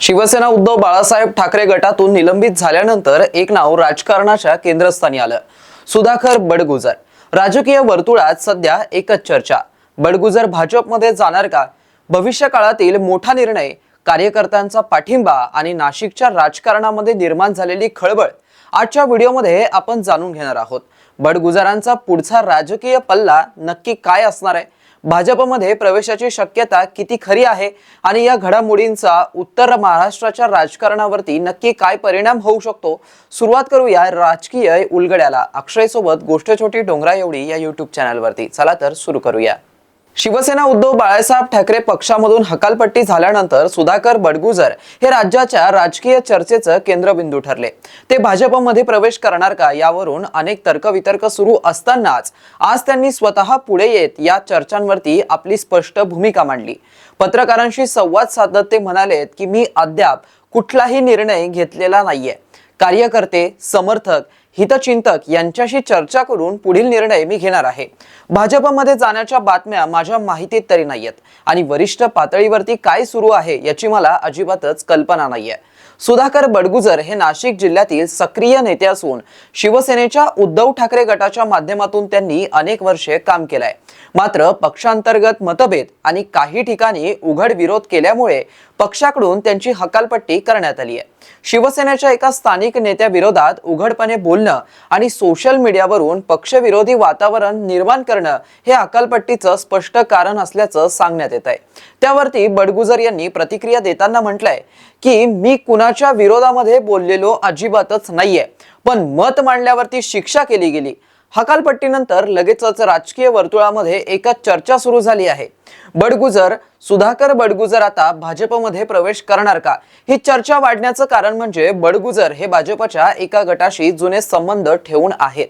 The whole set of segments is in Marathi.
शिवसेना उद्धव बाळासाहेब ठाकरे गटातून निलंबित झाल्यानंतर एक नाव राजकारणाच्या केंद्रस्थानी आलं. सुधाकर बडगुजर. राजकीय वर्तुळात सध्या एकच चर्चा. बडगुजर भाजपमध्ये जाणार का? भविष्य काळातील मोठा निर्णय कार्यकर्त्यांचा पाठिंबा आणि नाशिकच्या राजकारणामध्ये निर्माण झालेली खळबळ आजच्या व्हिडिओमध्ये आपण जाणून घेणार आहोत. बडगुजरांचा पुढचा राजकीय पल्ला नक्की काय असणार आहे? भाजपमध्ये प्रवेशाची शक्यता किती खरी आहे आणि या घडामोडींचा उत्तर महाराष्ट्राच्या राजकारणावरती नक्की काय परिणाम होऊ शकतो? सुरुवात करूया राजकीय उलगड्याला. अक्षय सोबत गोष्ट छोटी डोंगरा एवढी या युट्यूब चॅनलवरती चला तर सुरू करूया. शिवसेना उद्धव बाळासाहेब ठाकरे पक्षामधून हकालपट्टी झाल्यानंतर सुधाकर बडगुजर हे राज्याच्या राजकीय चर्चेचं केंद्रबिंदू ठरले. ते भाजपमध्ये प्रवेश करणार का यावरून अनेक तर्कवितर्क सुरू असतानाच आज त्यांनी स्वतः पुढे येत या चर्चांवरती आपली स्पष्ट भूमिका मांडली. पत्रकारांशी संवाद साधत ते म्हणालेत की मी अद्याप कुठलाही निर्णय घेतलेला नाहीये. कार्यकर्ते समर्थक हितचिंतक यांच्याशी चर्चा करून पुढील निर्णय मी घेणार आहे. भाजपमध्ये जाण्याच्या बातम्या माझ्या माहितीत तरी नाहीयेत. आणि वरिष्ठ पातळीवरती काय सुरू आहे याची मला अजिबातच कल्पना नाहीये. सुधाकर बडगुजर हे नाशिक जिल्ह्यातील सक्रिय नेते असून शिवसेनेच्या उद्धव ठाकरे गटाच्या माध्यमातून त्यांनी अनेक वर्षे काम केलंय. मात्र पक्षांतर्गत मतभेद आणि काही ठिकाणी उघड विरोध केल्यामुळे पक्षाकडून त्यांची हकालपट्टी करण्यात आली आहे. शिवसेनेच्या एका स्थानिक नेत्याविरोधात उघडपणे बोलणं आणि सोशल मीडियावरून पक्षविरोधी वातावरण निर्माण करणं हे हकालपट्टीचं स्पष्ट कारण असल्याचं सांगण्यात येत आहे. त्यावरती बडगुजर यांनी प्रतिक्रिया देताना म्हटलंय की मी कुणाच्या विरोधामध्ये बोललेलो अजिबातच नाहीये पण मत मांडल्यावरती शिक्षा केली गेली. हकालपट्टीनंतर लगेचच राजकीय वर्तुळामध्ये एकच चर्चा सुरू झाली आहे. बडगुजर सुधाकर बडगुजर आता भाजपमध्ये प्रवेश करणार का? ही चर्चा वाढण्याचं कारण म्हणजे बडगुजर हे भाजपच्या एका गटाशी जुने संबंध ठेवून आहेत.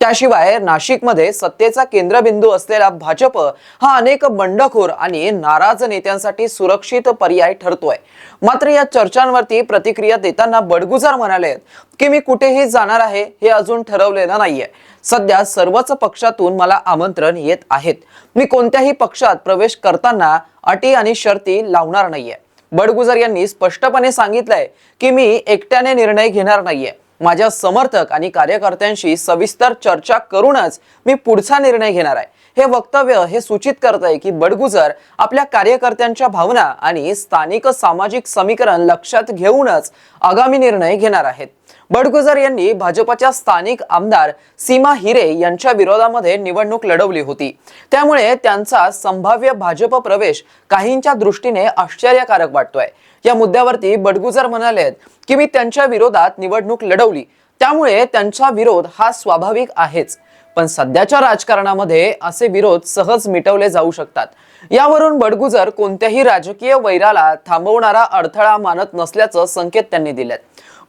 त्याशिवाय नाशिकमध्ये सत्तेचा केंद्रबिंदू असलेला भाजप हा अनेक बंडखोर आणि नाराज नेत्यांसाठी सुरक्षित पर्याय ठरतोय. मात्र या चर्चांवरती प्रतिक्रिया देताना बडगुजर म्हणाले की मी कुठेही जाणार आहे हे अजून ठरवलेलं नाहीये. सध्या सर्वच पक्षातून मला आमंत्रण येत आहेत. मी कोणत्याही पक्षात प्रवेश करताना अटी आणि शर्ती लावणार नाहीये. बडगुजर यांनी स्पष्टपणे सांगितलंय की मी एकट्याने निर्णय घेणार नाहीये. माझ्या समर्थक आणि कार्यकर्त्यांशी सविस्तर चर्चा करूनच मी पुढचा निर्णय घेणार आहे. हे वक्तव्य हे सूचित करत आहे की बडगुजर आपल्या कार्यकर्त्यांच्या भावना आणि स्थानिक सामाजिक समीकरण लक्षात घेऊनच आगामी निर्णय घेणार आहेत. बडगुजर यांनी भाजपच्या स्थानिक आमदार सीमा हिरे यांच्या विरोधामध्ये निवडणूक लढवली होती. त्यामुळे त्यांचा संभाव्य भाजप प्रवेश काहींच्या दृष्टीने आश्चर्यकारक वाटतोय. या मुद्द्यावरती बडगुजर म्हणाले की मी त्यांच्या विरोधात निवडणूक लढवली. त्यामुळे त्यांचा विरोध हा स्वाभाविक आहेच. पण सध्याच्या राजकारणामध्ये असे विरोध सहज मिटवले जाऊ शकतात. यावरून बडगुजर कोणत्याही राजकीय वैराला थांबवणारा अडथळा मानत नसल्याचं संकेत त्यांनी दिलेत.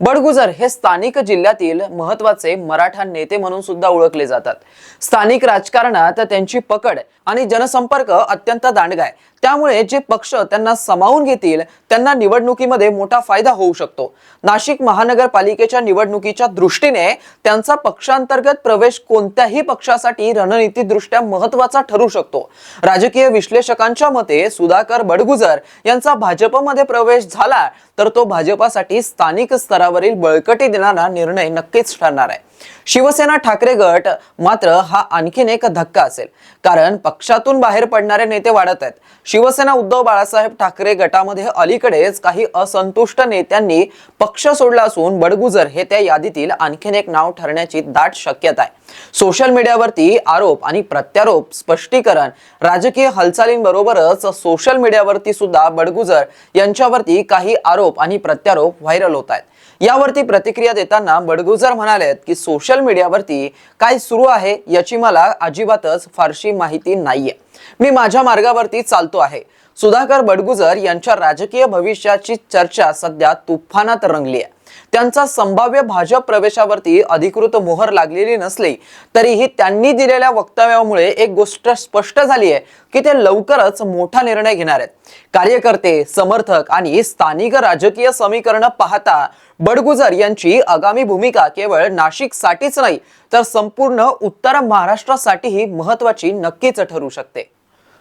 बडगुजर हे स्थानिक जिल्ह्यातील महत्त्वाचे मराठा नेते म्हणून सुद्धा ओळखले जातात. स्थानिक राजकारणात त्यांची पकड आणि जनसंपर्क अत्यंत दांडगा आहे त्यामुळे जे पक्ष त्यांना समावून घेतील त्यांना निवडणुकीमध्ये मोठा फायदा होऊ शकतो. नाशिक महानगरपालिकेच्या निवडणुकीच्या दृष्टीने त्यांचा पक्षांतर्गत प्रवेश कोणत्याही पक्षासाठी रणनीतीदृष्ट्या महत्त्वाचा ठरू शकतो. राजकीय विश्लेषकांच्या मते सुधाकर बडगुजर यांचा भाजपमध्ये प्रवेश झाला तर तो भाजपासाठी स्थानिक स्तरावर स्तरावरील बळकटी देणारा निर्णय नक्कीच ठरणार आहे. शिवसेना ठाकरे गट मात्र हा आणखीन एक धक्का असेल. कारण पक्षातून बाहेर पडणारे नेते वाढत आहेत. शिवसेना उद्धव बाळासाहेब ठाकरे गटामध्ये अलीकडेच काही असंतुष्ट नेत्यांनी पक्ष सोडला असून बडगुजर हे त्या यादीतील आणखीन एक नाव ठरण्याची दाट शक्यता आहे. सोशल मीडियावरती आरोप आणि प्रत्यारोप स्पष्टीकरण राजकीय हालचालींबरोबरच सोशल मीडियावरती सुद्धा बडगुजर यांच्यावरती काही आरोप आणि प्रत्यारोप व्हायरल होत आहेत. यावरती प्रतिक्रिया देताना बडगुजर म्हणालेत की सोशल मीडियावरती काय सुरू आहे याची मला अजिबातच फारशी माहिती नाहीये. मी माझ्या मार्गावरती चालतो आहे. सुधाकर बडगुजर यांच्या राजकीय भविष्याची चर्चा सध्या तुफानात रंगली आहे त्यांचा संभाव्य भाजप प्रवेशावरती अधिकृत मोहर लागलेली नसली तरीही त्यांनी दिलेल्या वक्तव्यामुळे एक गोष्ट स्पष्ट झाली आहे की ते लवकरच मोठा निर्णय घेणार आहेत. कार्यकर्ते समर्थक आणि स्थानिक राजकीय समीकरण पाहता बडगुजर यांची आगामी भूमिका केवळ नाशिकसाठीच नाही तर संपूर्ण उत्तर महाराष्ट्रासाठीही महत्वाची नक्कीच ठरू शकते.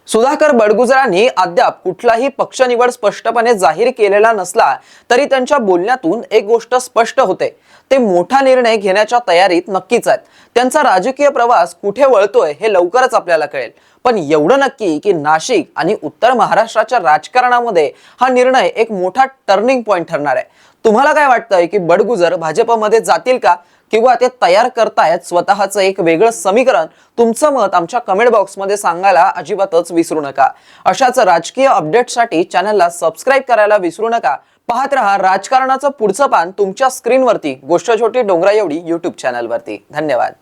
सुधाकर बडगुजरांनी अद्याप कुठलाही पक्ष निवड स्पष्टपणे जाहीर केलेला नसला तरी त्यांच्या बोलण्यातून एक गोष्ट स्पष्ट होते. ते मोठा निर्णय घेण्याच्या तयारीत नक्कीच आहेत. त्यांचा राजकीय प्रवास कुठे वळतोय हे लवकरच आपल्याला कळेल. पण एवढं नक्की की नाशिक आणि उत्तर महाराष्ट्राच्या राजकारणामध्ये हा निर्णय एक मोठा टर्निंग पॉईंट ठरणार आहे. तुम्हाला काय वाटतंय की बडगुजर भाजपमध्ये जातील का? किंवा ते तयार करतायत स्वतःचं एक वेगळं समीकरण तुमचं मत आमच्या कमेंट बॉक्समध्ये सांगायला अजिबातच विसरू नका. अशाच राजकीय अपडेटसाठी चॅनलला सबस्क्राईब करायला विसरू नका. पाहत रहा राजकारणाचं पुढचं पान तुमच्या स्क्रीनवरती गोष्ट छोटी डोंगरा एवढी युट्यूब चॅनलवरती धन्यवाद.